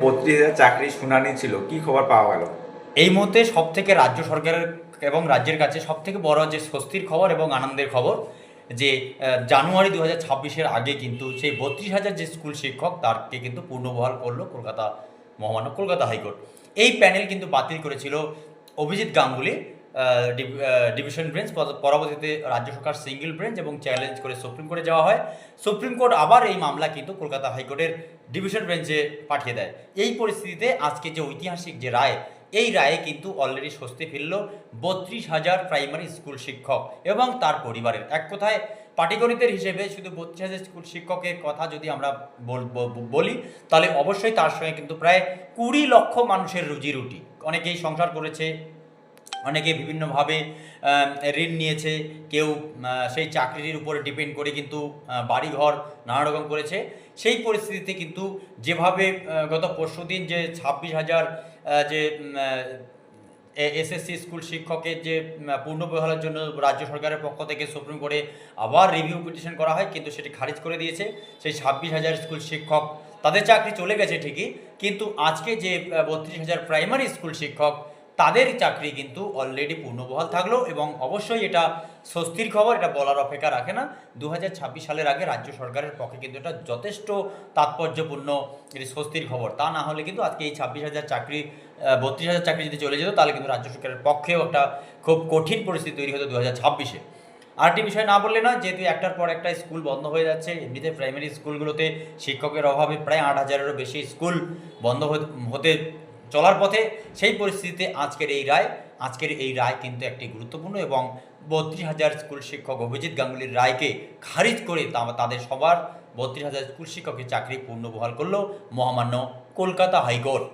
বত্রিশ চাকরি শুনানি ছিল, কি খবর পাওয়া গেল? এই মুহূর্তে সব থেকে রাজ্য সরকারের এবং রাজ্যের কাছে সব থেকে বড় যে স্বস্তির খবর এবং আনন্দের খবর, যে জানুয়ারি দু হাজার আগে কিন্তু সেই বত্রিশ হাজার যে স্কুল শিক্ষক, তারকে কিন্তু পূর্ণবহাল করল কলকাতা মহামান্য কলকাতা হাইকোর্ট। এই প্যানেল কিন্তু বাতিল করেছিল অভিজিৎ গাঙ্গুলি ডিভিশন বেঞ্চ পরবর্তীতে রাজ্য সরকার সিঙ্গেল বেঞ্চ এবং চ্যালেঞ্জ করে সুপ্রিম কোর্টে যাওয়া হয়। সুপ্রিম কোর্ট আবার এই মামলা কিন্তু কলকাতা হাইকোর্টের ডিভিশন বেঞ্চে পাঠিয়ে দেয়। এই পরিস্থিতিতে আজকে যে ঐতিহাসিক যে রায়, এই রায়ে কিন্তু অলরেডি স্বস্তি ফিরল বত্রিশ হাজার প্রাইমারি স্কুল শিক্ষক এবং তার পরিবারের। এক কথায়, পাটিগণিতের হিসেবে শুধু বত্রিশ হাজার স্কুল শিক্ষকের কথা যদি আমরা বল- বলি, তাহলে অবশ্যই তার সঙ্গে কিন্তু প্রায় কুড়ি লক্ষ মানুষের রুজি রুটি। অনেকেই সংসার করেছে অনেকে বিভিন্নভাবে ঋণ নিয়েছে, কেউ সেই চাকরির উপরে ডিপেন্ড করে কিন্তু বাড়িঘর নানা রকম করেছে। সেই পরিস্থিতিতে কিন্তু যেভাবে গত পরশু দিন যে ছাব্বিশ হাজার যে এসএসসি স্কুল শিক্ষকের যে পূর্ণ পূর্ণবহালের জন্য রাজ্য সরকারের পক্ষ থেকে সুপ্রিম কোর্টে আবার রিভিউ পিটিশন করা হয়, কিন্তু সেটি খারিজ করে দিয়েছে। সেই ছাব্বিশ হাজার স্কুল শিক্ষক, তাদের চাকরি চলে গেছে ঠিকই, কিন্তু আজকে যে বত্রিশ হাজার প্রাইমারি স্কুল শিক্ষক তাদের চাকরি কিন্তু অলরেডি পূর্ণবহাল থাকল এবং অবশ্যই এটা স্বস্তির খবর, এটা বলার অপেক্ষা রাখে না। দু হাজার ছাব্বিশ সালের আগে রাজ্য সরকারের পক্ষে কিন্তু এটা যথেষ্ট তাৎপর্যপূর্ণ এটি স্বস্তির খবর। তা না হলে কিন্তু আজকে এই ছাব্বিশ হাজার চাকরি বত্রিশ হাজার চাকরি যদি চলে যেত, তাহলে কিন্তু রাজ্য সরকারের পক্ষেও একটা খুব কঠিন পরিস্থিতি তৈরি হতো দু হাজার ছাব্বিশে। আরেকটি বিষয় না বললে না যেহেতু একটার পর একটা স্কুল বন্ধ হয়ে যাচ্ছে, এমনিতে প্রাইমারি স্কুলগুলোতে শিক্ষকের অভাবে প্রায় আট হাজারেরও বেশি স্কুল বন্ধ হতে- হতে চলার পথে সেই পরিস্থিতিতে আজকের এই রায়, আজকের এই রায় কিন্তু একটি গুরুত্বপূর্ণ এবং বত্রিশ হাজার স্কুল শিক্ষক অভিজিৎ গাঙ্গুলির রায়কে খারিজ করে তাদের সবার বত্রিশ হাজার স্কুল শিক্ষকের চাকরি পূর্ণ পূর্ণবহাল করল মহামান্য কলকাতা হাইকোর্ট।